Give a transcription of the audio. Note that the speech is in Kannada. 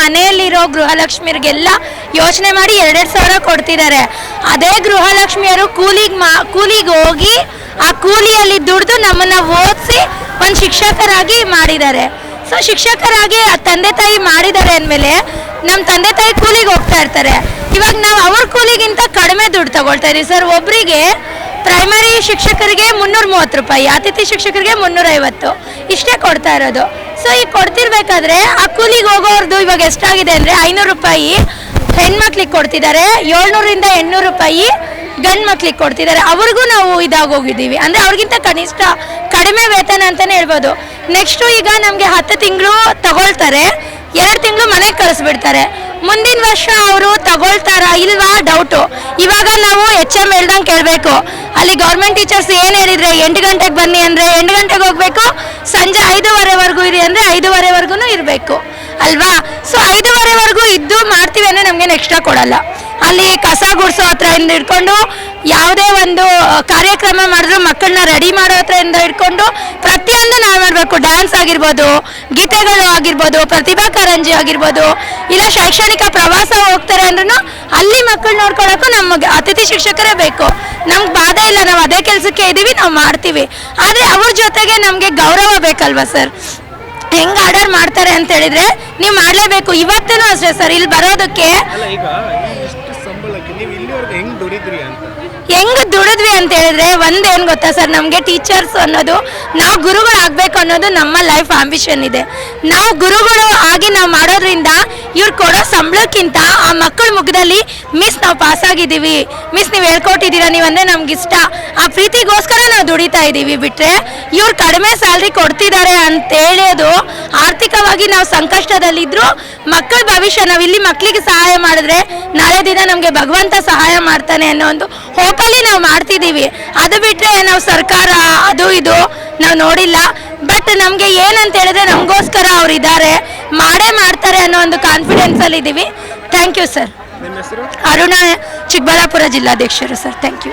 ಮನೆಯಲ್ಲಿರೋ ಗೃಹಲಕ್ಷ್ಮಿಯರಿಗೆಲ್ಲ ಯೋಚನೆ ಮಾಡಿ ಎರಡೆರಡು ಸಾವಿರ ಕೊಡ್ತಿದ್ದಾರೆ. ಅದೇ ಗೃಹಲಕ್ಷ್ಮಿಯರು ಕೂಲಿಗೆ ಮಾ, ಕೂಲಿಗೆ ಹೋಗಿ ಆ ಕೂಲಿಯಲ್ಲಿ ದುಡ್ದು ನಮ್ಮನ್ನ ಓದಿಸಿ ಒಂದು ಶಿಕ್ಷಕರಾಗಿ ಮಾಡಿದ್ದಾರೆ. ಸೊ ಶಿಕ್ಷಕರಾಗಿ ಆ ತಂದೆ ತಾಯಿ ಮಾಡಿದ್ದಾರೆ ಅಂದಮೇಲೆ ನಮ್ಮ ತಂದೆ ತಾಯಿ ಕೂಲಿಗೆ ಹೋಗ್ತಾ ಇರ್ತಾರೆ. ಇವಾಗ ನಾವು ಅವ್ರ ಕೂಲಿಗಿಂತ ಕಡಿಮೆ ದುಡ್ಡು ತಗೊಳ್ತಾ ಇದೀವಿ. ಸರ್ ಒಬ್ಬರಿಗೆ ಪ್ರೈಮರಿ ಶಿಕ್ಷಕರಿಗೆ ಮುನ್ನೂರ ಮೂವತ್ತು ರೂಪಾಯಿ, ಅತಿಥಿ ಶಿಕ್ಷಕರಿಗೆ ಮುನ್ನೂರೈವತ್ತು, ಇಷ್ಟೇ ಕೊಡ್ತಾ ಇರೋದು. ಸೊ ಈಗ ಕೊಡ್ತಿರ್ಬೇಕಾದ್ರೆ ಆ ಕೂಲಿಗೆ ಹೋಗೋರ್ದು ಇವಾಗ ಎಷ್ಟಾಗಿದೆ ಅಂದರೆ ಐನೂರು ರೂಪಾಯಿ. ಹೆಣ್ಮಕ್ಳಿಗೆ ಕೊಡ್ತಿದ್ದಾರೆ ಏಳ್ನೂರಿಂದ ಎಂಟ್ನೂರು ರೂಪಾಯಿ ಗಂಡು ಮಕ್ಳಿಗೆ ಕೊಡ್ತಿದ್ದಾರೆ. ಅವ್ರಿಗೂ ನಾವು ಇದಾಗೋಗಿದ್ದೀವಿ ಅಂದರೆ ಅವ್ರಿಗಿಂತ ಕನಿಷ್ಠ ಕಡಿಮೆ ವೇತನ ಅಂತಲೇ ಹೇಳ್ಬೋದು. ನೆಕ್ಸ್ಟು ಈಗ ನಮಗೆ ಹತ್ತು ತಿಂಗಳು ತಗೊಳ್ತಾರೆ. ಎರಡು ತಿಂಗಳು ಮನೆಗೆ ಕಳಿಸ್ಬಿಡ್ತಾರೆ. ಮುಂದಿನ ವರ್ಷ ಅವರು ತಗೊಳ್ತಾರಾ ಇಲ್ವಾ? ಡೌಟು ಇವಾಗ ನಾವು ಎಚ್ ಎಂ ಹೇಳ್ದಂಗೆ ಕೇಳಬೇಕು. ಅಲ್ಲಿ ಗೌರ್ಮೆಂಟ್ ಟೀಚರ್ಸ್ ಏನು ಹೇಳಿದರೆ ಎಂಟು ಗಂಟೆಗೆ ಬನ್ನಿ ಅಂದರೆ ಎಂಟು ಗಂಟೆಗೆ ಹೋಗಬೇಕು. ಸಂಜೆ ಐದೂವರೆವರೆಗೂ ಇರಿ ಅಂದರೆ ಐದೂವರೆವರೆಗೂ ಇರಬೇಕು, ಅಲ್ವಾ? ಸೊ ಐದೂವರೆವರೆಗೂ ಇದ್ದು ಮಾಡ್ತೀವಿ ಅಂದರೆ ನಮಗೇನು ಎಕ್ಸ್ಟ್ರಾ ಕೊಡಲ್ಲ. ಅಲ್ಲಿ ಕಸ ಗುಡಿಸೋ ಹತ್ರ ಇಂದ ಹಿಡ್ಕೊಂಡು ಯಾವುದೇ ಒಂದು ಕಾರ್ಯಕ್ರಮ ಮಾಡಿದ್ರು ಮಕ್ಕಳನ್ನ ರೆಡಿ ಮಾಡೋ ಹತ್ರ ಇಂದ ಹಿಡ್ಕೊಂಡು ಪ್ರತಿಯೊಂದು ನಾವು ಮಾಡಬೇಕು. ಡ್ಯಾನ್ಸ್ ಆಗಿರ್ಬೋದು, ಗೀತೆಗಳು ಆಗಿರ್ಬೋದು, ಪ್ರತಿಭಾ ಕಾರಂಜಿ ಆಗಿರ್ಬೋದು, ಇಲ್ಲ ಶೈಕ್ಷಣಿಕ ಪ್ರವಾಸ ಹೋಗ್ತಾರೆ ಅಂದ್ರೂ ಅಲ್ಲಿ ಮಕ್ಕಳು ನೋಡ್ಕೊಳ್ಳೋಕ್ಕೂ ನಮಗೆ ಅತಿಥಿ ಶಿಕ್ಷಕರೇ ಬೇಕು. ನಮ್ಗೆ ಬಾಧೆ ಇಲ್ಲ, ನಾವು ಅದೇ ಕೆಲಸಕ್ಕೆ ಇದ್ದೀವಿ ನಾವು ಮಾಡ್ತೀವಿ. ಆದರೆ ಅವ್ರ ಜೊತೆಗೆ ನಮಗೆ ಗೌರವ ಬೇಕಲ್ವಾ ಸರ್? ಹೆಂಗ್ ಆರ್ಡರ್ ಮಾಡ್ತಾರೆ ಅಂತ ಹೇಳಿದ್ರೆ ನೀವು ಮಾಡಲೇಬೇಕು. ಇವತ್ತೇನು ಅಷ್ಟೇ ಸರ್ ಇಲ್ಲಿ ಬರೋದಕ್ಕೆ ಅಲ್ಲ ಈಗ ಈ ಸಂಬಳಕ್ಕೆ ನೀವು ಇಲ್ಲಿವರೆಗೂ ಹೆಂಗ್ ದುಡಿದ್ರಿ ಅಂತ? ಹೆಂಗ್ ದುಡಿದ್ವಿ ಅಂತ ಹೇಳಿದ್ರೆ ಒಂದೇನ್ ಗೊತ್ತಾ ಸರ್ ನಮಗೆ ಟೀಚರ್ಸ್ ಅನ್ನೋದು ನಾವು ಗುರುಗಳು ಆಗ್ಬೇಕು ಅನ್ನೋದು ನಮ್ಮ ಲೈಫ್ ಆಂಬಿಷನ್ ಇದೆ. ನಾವು ಗುರುಗಳು ಆಗಿ ನಾವು ಮಾಡೋದ್ರಿಂದ ಇವ್ರು ಕೊಡೋ ಸಂಬಳಕ್ಕಿಂತ ಆ ಮಕ್ಕಳ ಮುಖದಲ್ಲಿ ಮಿಸ್ ನಾವು ಪಾಸ್ ಆಗಿದ್ದೀವಿ. ಮಿಸ್ ನೀವು ಹೇಳ್ಕೊಟ್ಟಿದ್ದೀರಾ ನೀವಂದ್ರೆ ನಮ್ಗೆ ಇಷ್ಟ ಆ ಪ್ರೀತಿಗೋಸ್ಕರ ನಾವು ದುಡಿತಾ ಇದ್ದೀವಿ ಬಿಟ್ಟರೆ ಇವ್ರು ಕಡಿಮೆ ಸ್ಯಾಲ್ರಿ ಕೊಡ್ತಿದ್ದಾರೆ ಅಂತ ಹೇಳೋದು ಆರ್ಥಿಕವಾಗಿ ನಾವು ಸಂಕಷ್ಟದಲ್ಲಿದ್ರು ಮಕ್ಕಳ ಭವಿಷ್ಯ ನಾವು ಇಲ್ಲಿ ಮಕ್ಕಳಿಗೆ ಸಹಾಯ ಮಾಡಿದ್ರೆ ನಾಳೆ ದಿನ ನಮಗೆ ಭಗವಂತ ಸಹಾಯ ಮಾಡ್ತಾನೆ ಅನ್ನೋ ಒಂದು ಹೋಪಲ್ಲಿ ನಾವು ಮಾಡ್ತಿದ್ದೀವಿ. ಅದು ಬಿಟ್ಟರೆ ನಾವು ಸರ್ಕಾರ ಅದು ಇದು ನಾವು ನೋಡಿಲ್ಲ. ಬಟ್ ನಮಗೆ ಏನಂತ ಹೇಳಿದ್ರೆ ನಮಗೋಸ್ಕರ ಅವ್ರು ಇದ್ದಾರೆ. ಮಾಡೇ ಮಾಡ್ತಾರೆ ಅನ್ನೋ ಒಂದು ಕಾನ್ಫಿಡೆನ್ಸಲ್ಲಿ ಇದ್ದೀವಿ thank you sir Aruna Chikkaballapura ಜಿಲ್ಲಾಧ್ಯಕ್ಷರು sir thank you